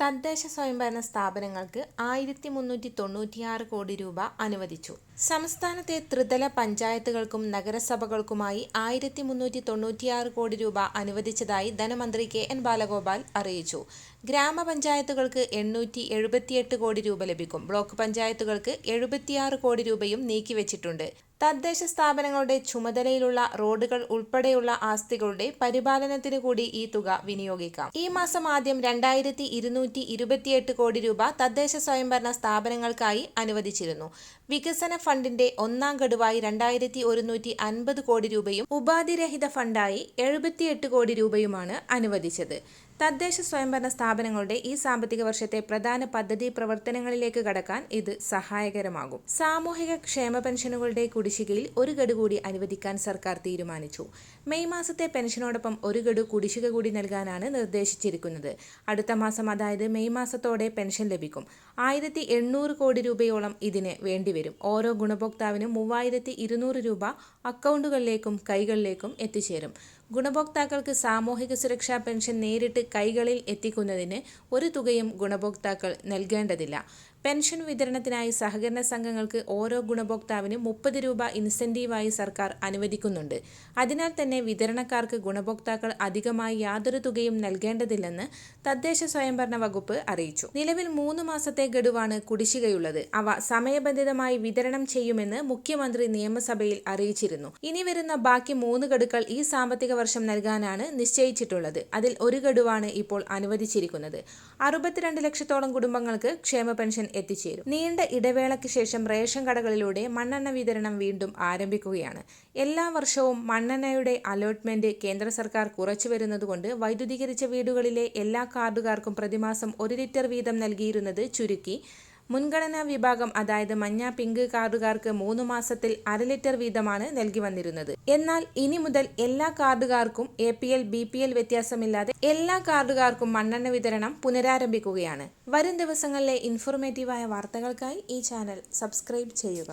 തദ്ദേശ സ്വയംഭരണ സ്ഥാപനങ്ങൾക്ക് ആയിരത്തി മുന്നൂറ്റി തൊണ്ണൂറ്റിയാറ് കോടി രൂപ അനുവദിച്ചു. സംസ്ഥാനത്തെ ത്രിതല പഞ്ചായത്തുകൾക്കും നഗരസഭകൾക്കുമായി ആയിരത്തി മുന്നൂറ്റി തൊണ്ണൂറ്റിയാറ് കോടി രൂപ അനുവദിച്ചതായി ധനമന്ത്രി കെ എൻ ബാലഗോപാൽ അറിയിച്ചു. ഗ്രാമപഞ്ചായത്തുകൾക്ക് എണ്ണൂറ്റി എഴുപത്തിയെട്ട് കോടി രൂപ ലഭിക്കും. ബ്ലോക്ക് പഞ്ചായത്തുകൾക്ക് എഴുപത്തിയാറ് കോടി രൂപയും നീക്കിവച്ചിട്ടുണ്ട്. തദ്ദേശ സ്ഥാപനങ്ങളുടെ ചുമതലയിലുള്ള റോഡുകൾ ഉൾപ്പെടെയുള്ള ആസ്തികളുടെ പരിപാലനത്തിന് കൂടി ഈ തുക വിനിയോഗിക്കാം. ഈ മാസം ആദ്യം രണ്ടായിരത്തി ഇരുന്നൂറ്റി ഇരുപത്തിയെട്ട് കോടി രൂപ തദ്ദേശ സ്വയംഭരണ സ്ഥാപനങ്ങൾക്കായി അനുവദിച്ചിരുന്നു. വികസന ഫണ്ടിന്റെ ഒന്നാം ഗഡുവായി രണ്ടായിരത്തി ഒരുന്നൂറ്റി അൻപത് കോടി രൂപയും ഉപാധിരഹിത ഫണ്ടായി എഴുപത്തിയെട്ട് കോടി രൂപയുമാണ് അനുവദിച്ചത്. തദ്ദേശ സ്വയംഭരണ സ്ഥാപനങ്ങളുടെ ഈ സാമ്പത്തിക വർഷത്തെ പ്രധാന പദ്ധതി പ്രവർത്തനങ്ങളിലേക്ക് കടക്കാൻ ഇത് സഹായകരമാകും. സാമൂഹിക ക്ഷേമ പെൻഷനുകളുടെ കുടിശ്ശികയിൽ ഒരു ഗഡു കൂടി അനുവദിക്കാൻ സർക്കാർ തീരുമാനിച്ചു. മെയ് മാസത്തെ പെൻഷനോടൊപ്പം ഒരു ഗഡു കുടിശ്ശിക കൂടി നൽകാനാണ് നിർദ്ദേശിച്ചിരിക്കുന്നത്. അടുത്ത മാസം അതായത് മെയ് മാസത്തോടെ പെൻഷൻ ലഭിക്കും. ആയിരത്തി കോടി രൂപയോളം ഇതിന് വേണ്ടിവരും ഓരോ ഗുണഭോക്താവിനും മൂവായിരത്തി ഇരുന്നൂറ് രൂപ അക്കൗണ്ടുകളിലേക്കും കൈകളിലേക്കും എത്തിച്ചേരും. ഗുണഭോക്താക്കൾക്ക് സാമൂഹിക സുരക്ഷാ പെൻഷൻ നേരിട്ട് കൈകളിൽ എത്തിക്കുന്നതിന് ഒരു തുകയും ഗുണഭോക്താക്കൾ നൽകേണ്ടതില്ല. പെൻഷൻ വിതരണത്തിനായി സഹകരണ സംഘങ്ങൾക്ക് ഓരോ ഗുണഭോക്താവിനും മുപ്പത് രൂപ ഇൻസെന്റീവായി സർക്കാർ അനുവദിക്കുന്നുണ്ട്. അതിനാൽ തന്നെ വിതരണക്കാർക്ക് ഗുണഭോക്താക്കൾ അധികമായി യാതൊരു തുകയും നൽകേണ്ടതില്ലെന്ന് തദ്ദേശ സ്വയംഭരണ വകുപ്പ് അറിയിച്ചു. നിലവിൽ മൂന്ന് മാസത്തെ ഗഡുവാണ് കുടിശ്ശികയുള്ളത്. അവ സമയബന്ധിതമായി വിതരണം ചെയ്യുമെന്ന് മുഖ്യമന്ത്രി നിയമസഭയിൽ അറിയിച്ചിരുന്നു. ഇനി വരുന്ന ബാക്കി മൂന്ന് ഗഡുക്കൾ ഈ സാമ്പത്തിക വർഷം നൽകാനാണ് നിശ്ചയിച്ചിട്ടുള്ളത്. അതിൽ ഒരു ഗഡുവാണ് ഇപ്പോൾ അനുവദിച്ചിരിക്കുന്നത്. അറുപത്തിരണ്ട് ലക്ഷത്തോളം കുടുംബങ്ങൾക്ക് ക്ഷേമ പെൻഷൻ എത്തിച്ചേരും. നീണ്ട ഇടവേളയ്ക്ക് ശേഷം റേഷൻ കടകളിലൂടെ മണ്ണെണ്ണ വിതരണം വീണ്ടും ആരംഭിക്കുകയാണ്. എല്ലാ വർഷവും മണ്ണെണ്ണയുടെ അലോട്ട്മെന്റ് കേന്ദ്ര സർക്കാർ കുറച്ചു വരുന്നതുകൊണ്ട് വൈദ്യുതീകരിച്ച വീടുകളിലെ എല്ലാ കാർഡുകാർക്കും പ്രതിമാസം ഒരു ലിറ്റർ വീതം നൽകിയിരുന്നത് ചുരുക്കി. മുൻഗണനാ വിഭാഗം അതായത് മഞ്ഞ പിങ്ക് കാർഡുകാർക്ക് മൂന്ന് മാസത്തിൽ അര ലിറ്റർ വീതമാണ് നൽകി വന്നിരുന്നത്. എന്നാൽ ഇനി മുതൽ എല്ലാ കാർഡുകാർക്കും A P L B P L വ്യത്യാസമില്ലാതെ എല്ലാ കാർഡുകാർക്കും മണ്ണെണ്ണ വിതരണം പുനരാരംഭിക്കുകയാണ്. വരും ദിവസങ്ങളിലെ ഇൻഫോർമേറ്റീവായ വാർത്തകൾക്കായി ഈ ചാനൽ സബ്സ്ക്രൈബ് ചെയ്യുക.